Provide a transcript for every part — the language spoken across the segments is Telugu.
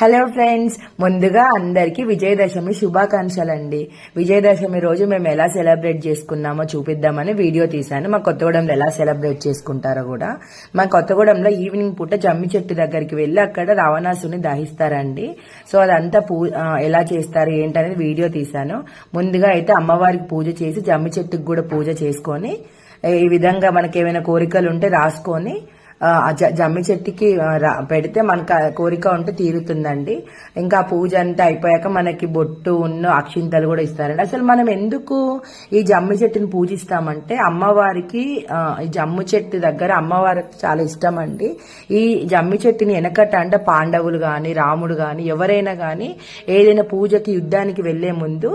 హలో ఫ్రెండ్స్ ముందుగా అందరికీ విజయదశమి శుభాకాంక్షలు అండి విజయదశమి రోజు మేము ఎలా సెలబ్రేట్ చేసుకున్నామో చూపిద్దామని వీడియో తీశాను. మా కొత్తగూడెంలో ఎలా సెలబ్రేట్ చేసుకుంటారో కూడా. మా కొత్తగూడెంలో ఈవినింగ్ పూట జమ్మి చెట్టు దగ్గరికి వెళ్ళి అక్కడ రావణాసుని దహిస్తారండి. సో అదంతా పూ ఎలా చేస్తారు ఏంటనేది వీడియో తీశాను. ముందుగా అయితే అమ్మవారికి పూజ చేసి జమ్మి చెట్టుకు కూడా పూజ చేసుకొని ఈ విధంగా మనకి ఏమైనా కోరికలు ఉంటే రాసుకొని జమ్మి చెట్టుకి రా- పెడితే మనకు కోరిక ఉంటే తీరుతుందండి. ఇంకా పూజ అంతా అయిపోయాక మనకి బొట్టు ఉన్న అక్షింతలు కూడా ఇస్తారండి. అసలు మనం ఎందుకు ఈ జమ్మి చెట్టుని పూజిస్తామంటే అమ్మవారికి ఈ జమ్మి చెట్టు దగ్గర అమ్మవారికి చాలా ఇష్టం అండి ఈ జమ్మి చెట్టుని వెనకట అంటే పాండవులు కానీ రాముడు కానీ ఎవరైనా కానీ ఏదైనా పూజకి యుద్ధానికి వెళ్ళే ముందు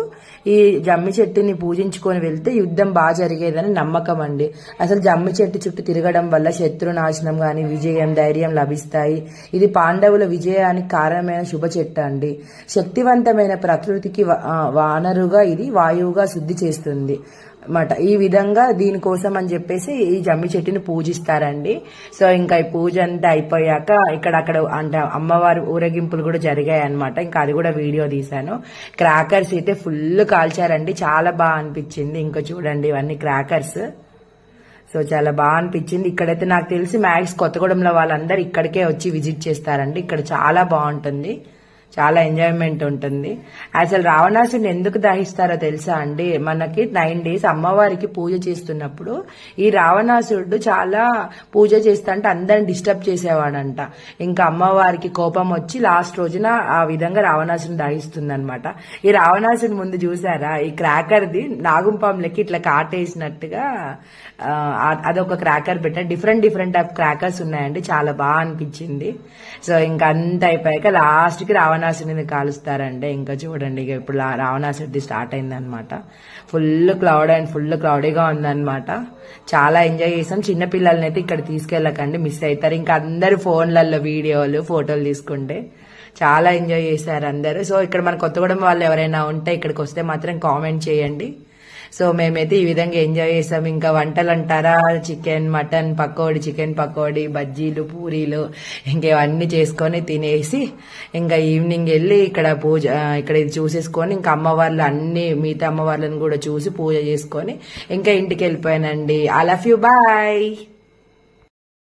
ఈ జమ్మి చెట్టుని పూజించుకొని వెళ్తే యుద్ధం బాగా జరిగేదని నమ్మకం అండి. అసలు జమ్మి చెట్టు చుట్టూ తిరగడం వల్ల శత్రునాశనం కానీ విజయం ధైర్యం లభిస్తాయి. ఇది పాండవుల విజయానికి కారణమైన శుభ చెట్టు అండి. శక్తివంతమైన ప్రకృతికి వానరుగా ఇది వాయువుగా శుద్ధి చేస్తుంది. మాట. ఈ విధంగా దీనికోసం అని చెప్పేసి ఈ జమ్మి చెట్టుని పూజిస్తారండి. సో ఇంకా ఈ పూజ అంతా అయిపోయాక ఇక్కడ అక్కడ అంటే అమ్మవారి ఊరేగింపులు కూడా జరిగాయి అనమాట ఇంకా అది కూడా వీడియో తీశాను. క్రాకర్స్ అయితే ఫుల్ కాల్చారండి. చాలా బాగా అనిపించింది. ఇంకా చూడండి ఇవన్నీ క్రాకర్స్. సో చాలా బాగా అనిపించింది. ఇక్కడైతే నాకు తెలిసి మ్యాక్స్ కొత్తగూడెంలో వాళ్ళందరూ ఇక్కడికే వచ్చి విజిట్ చేస్తారండి. ఇక్కడ చాలా బాగుంటుంది. చాలా ఎంజాయ్మెంట్ ఉంటుంది. అసలు రావణాసుని ఎందుకు దహిస్తారో తెలుసా అండి? మనకి నైన్ డేస్ అమ్మవారికి పూజ చేస్తున్నప్పుడు ఈ రావణాసురుడు చాలా పూజ చేస్తుంటే అందరిని డిస్టర్బ్ చేసేవాడంట. ఇంకా అమ్మవారికి కోపం వచ్చి లాస్ట్ రోజున ఆ విధంగా రావణాసుని దహిస్తుందనమాట ఈ రావణాసుని ముందు చూసారా? ఈ క్రాకర్ది నాగుంపాంలకి ఇట్లా కాటేసినట్టుగా అదొక క్రాకర్ పెట్టారు డిఫరెంట్ డిఫరెంట్ టైప్ క్రాకర్స్ ఉన్నాయండి. చాలా బాగా అనిపించింది. సో ఇంకా అంత అయిపోయాక లాస్ట్కి రావణ రావణాసుని కాలుస్తారంటే ఇంకా చూడండి ఇక ఇప్పుడు లా- రావణాసుడిది స్టార్ట్ అయిందనమాట ఫుల్ క్లౌడ్ అండ్ ఫుల్ క్లౌడీగా ఉందనమాట చాలా ఎంజాయ్ చేసాం. చిన్న పిల్లల్ని అయితే ఇక్కడ తీసుకెళ్ళకండి మిస్ అవుతారు ఇంకా అందరు ఫోన్లలో వీడియోలు ఫోటోలు తీసుకుంటే చాలా ఎంజాయ్ చేశారు అందరూ. సో ఇక్కడ మన కొత్తగూడెం వాళ్ళు ఎవరైనా ఉంటే ఇక్కడికి వస్తే మాత్రం కామెంట్ చేయండి. సో మేమైతే ఈ విధంగా ఎంజాయ్ చేసాం. ఇంకా వంటలు అంటారా chicken mutton pakora chicken pakora బజ్జీలు పూరీలు ఇంకా ఇవన్నీ చేసుకొని తినేసి ఇంకా ఈవినింగ్ వెళ్ళి ఇక్కడ పూజ ఇక్కడ ఇది చూసేసుకొని ఇంకా అమ్మవార్లు అన్ని మిగతా అమ్మవార్లను కూడా చూసి పూజ చేసుకొని ఇంకా ఇంటికి వెళ్ళిపోయానండి. I love you bye